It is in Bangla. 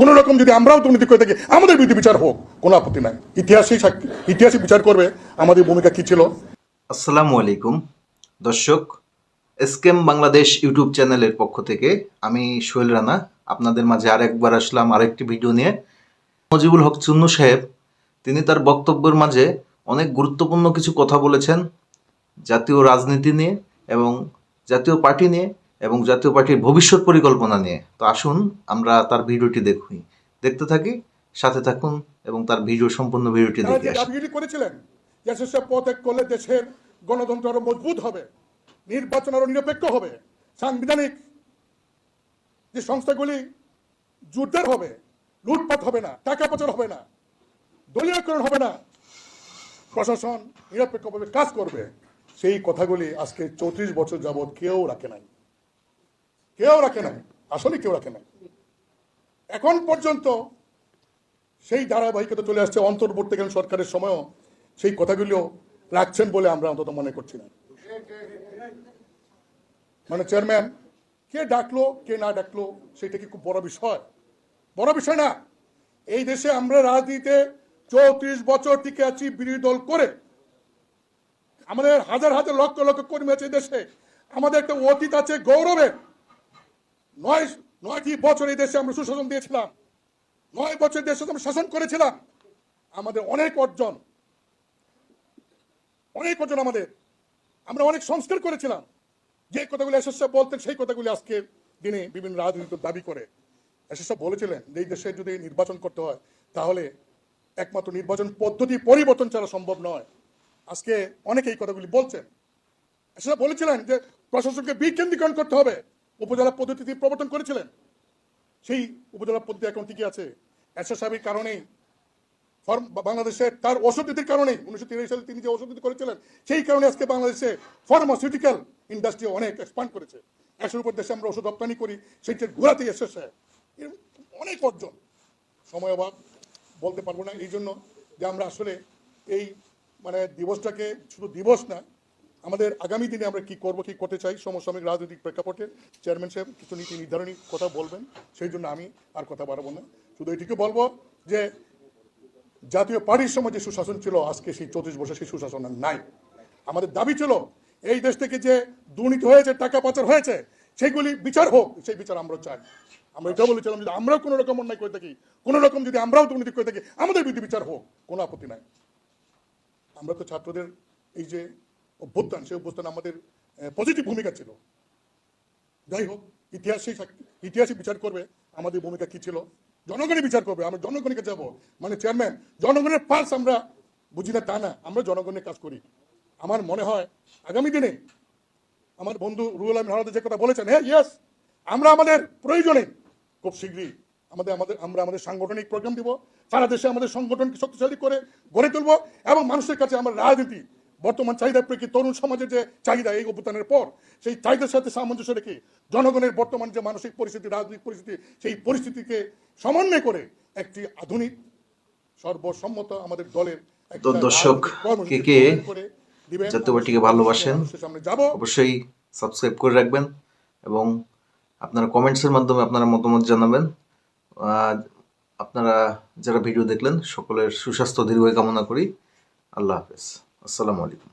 কোনো রকম যদি আমরাও দুর্নীতি করে থাকি, আমাদের বিরুদ্ধে বিচার হোক, কোনো আপত্তি নাই। ইতিহাসই সাক্ষী ইতিহাসই বিচার করবে, আমাদের ভূমিকা কি ছিল? আসসালামু আলাইকুম। দর্শক এসকেম বাংলাদেশ ইউটিউব চ্যানেলের পক্ষ থেকে আমি সোহেল রানা, আপনাদের মাঝে আরেকবার আসলাম আরেকটি ভিডিও নিয়ে। মজিবুল হক চুন্নু সাহেব, তিনি তার বক্তব্যের মাঝে অনেক গুরুত্বপূর্ণ কিছু কথা বলেছেন জাতীয় রাজনীতি নিয়ে এবং জাতীয় পার্টি নিয়ে। এবং জাতীয় পার্টির ভবিষ্যৎ পরিকল্পনা নিয়ে। তো আসুন আমরা তার ভিডিওটি দেখুই। দেখতে থাকি সাথে থাকুন এবং তার ভিডিও সম্পূর্ণ ভিডিওটি দেখে দাবিগুলি করেছিলেন? যে সেসব পথ এক করলে দেশের গণতন্ত্র আরও মজবুত হবে নির্বাচন আরও নিরপেক্ষ হবে সাংবিধানিক যে সংস্থাগুলি জোরদার হবে লুটপাট হবে না টাকা পাচার হবে না দলীয়করণ হবে না প্রশাসন নিরপেক্ষভাবে কাজ করবে সেই কথাগুলি আজকে চৌত্রিশ বছর যাবৎ কেউ রাখে নাই। কেউ রাখে নাই, আসলে কেউ রাখে নাই। এখন পর্যন্ত সেই ধারাবাহিকতা চলে আসছে, অন্তর্বর্তীকালীন সরকারের সময়ও সেই কথাগুলিও রাখছেন বলে আমরা অন্তত মনে করছি না। মানে চেয়ারম্যান, কে ডাকলো, কে না ডাকলো, সেটা কি খুব বড় বিষয়? বড় বিষয় না। এই দেশে আমরা রাজনীতিতে চৌত্রিশ বছর টিকে আছি বিরোধী দল করে। আমাদের হাজার হাজার লক্ষ লক্ষ কর্মী আছে দেশে। আমাদের একটা অতীত আছে গৌরবের। নয়, নয়টি বছর এই দেশে আমরা সুশাসন দিয়েছিলাম। নয় বছর দেশে আমরা শাসন করেছিলাম। আমাদের অনেক অর্জন অনেক অর্জন আমাদের। আমরা অনেক সংস্কার করেছিলাম। যে কথাগুলি এসএসএফ বলতেন, সেই কথাগুলি আজকে দিনে বিভিন্ন রাজনীতির দাবি করে। এসএসএফ বলেছিলেন যে, এই দেশে যদি নির্বাচন করতে হয়, তাহলে একমাত্র নির্বাচন পদ্ধতি পরিবর্তন ছাড়া সম্ভব নয়। আজকে অনেকে এই কথাগুলি বলছেন। এসএসএফ বলেছিলেন যে, প্রশাসনকে বিকেন্দ্রীকরণ করতে হবে। উপজেলা পদ্ধতি প্রবর্তন করেছিলেন। সেই উপজেলা পদ্ধতি এখন টিকে আছে। এসএসআবির কারণেই, ফর্ম বাংলাদেশের তার ওষুধনীতির কারণে উনিশশো তিরাশি সালে তিনি যে ওষুধনীতি করেছিলেন, সেই কারণে আজকে বাংলাদেশে ফার্মাসিউটিক্যাল ইন্ডাস্ট্রি অনেক এক্সপান্ড করেছে। একশোর উপর দেশে আমরা ওষুধ রপ্তানি করি সেইটার ঘোরাতেই এসেছে। অনেক অর্জন। সময় অভাব, বলতে পারব না। এই জন্য যে আমরা আসলে এই মানে দিবসটাকে শুধু দিবস না আমাদের আগামী দিনে আমরা কি করব, কি করতে চাই, সমসাময়িক রাজনৈতিক প্রেক্ষাপটে চেয়ারম্যান সাহেব কিছু নীতি নির্ধারণী কথা বলবেন, সেই জন্য আমি আর কথা বাড়াবো না। শুধু এটিকে বলব যে জাতীয় পার্টির সময় যে সুশাসন ছিল, আজকে সেই চৌত্রিশ বছর সেই সুশাসন নাই। আমাদের দাবি ছিল, এই দেশ থেকে যে দুর্নীতি হয়েছে, টাকা পাচার হয়েছে, সেগুলি বিচার হোক, সেই বিচার আমরা চাই। আমরা এটাও বলেছিলাম যদি আমরাও কোনো রকম অন্যায় করে থাকি, কোনো রকম যদি আমরাও দুর্নীতি করে থাকি, আমাদের বিরুদ্ধে বিচার হোক, কোনো আপত্তি নাই। আমরা তো ছাত্রদের এই যে অভ্যুত্থান, সেই অভ্যুত্থান আমাদের পজিটিভ ভূমিকা ছিল। যাই হোক, ইতিহাসই সাক্ষী- ইতিহাসই বিচার করবে আমাদের ভূমিকা কি ছিল। জনগণই বিচার করবে, আমরা জনগণকে যাব। মানে চেয়ারম্যান জনগণের পার্স আমরা বুঝি না, তা না, আমরা জনগণের কাজ করি। আমার মনে হয়, আগামী দিনে আমার বন্ধু রুহুল আমিন হারাদ যে কথা বলেছেন হ্যাঁ ইয়েস আমরা আমাদের প্রয়োজনে খুব শীঘ্রই আমাদের আমাদের, আমরা আমাদের সাংগঠনিক প্রোগ্রাম দিব। সারা দেশে আমাদের সংগঠনকে শক্তিশালী করে গড়ে তুলব এবং মানুষের কাছে আমরা রাজনীতি বর্তমান চাহিদার প্রেক্ষিতে তরুণ সমাজের যে চাহিদা এই অভ্যুত্থানের পর সেই চাহিদার সাথে সামঞ্জস্য রেখে জনগণের বর্তমান যে মানসিক পরিস্থিতি রাজনৈতিক পরিস্থিতি সেই পরিস্থিতিকে সমন্বয় করে একটি আধুনিক সর্বসম্মত আমাদের দলের দর্শক, কে কে প্রণয়ন করে দিবেন। জাতীয় ভালোবাসেন? অবশ্যই সাবস্ক্রাইব করে রাখবেন এবং আপনারা কমেন্টসের মাধ্যমে আপনারা মতামত জানাবেন আপনারা যারা ভিডিও দেখলেন সকলের সুস্বাস্থ্য দীর্ঘ কামনা করি আল্লাহ হাফেজ আসসালামু আলাইকুম।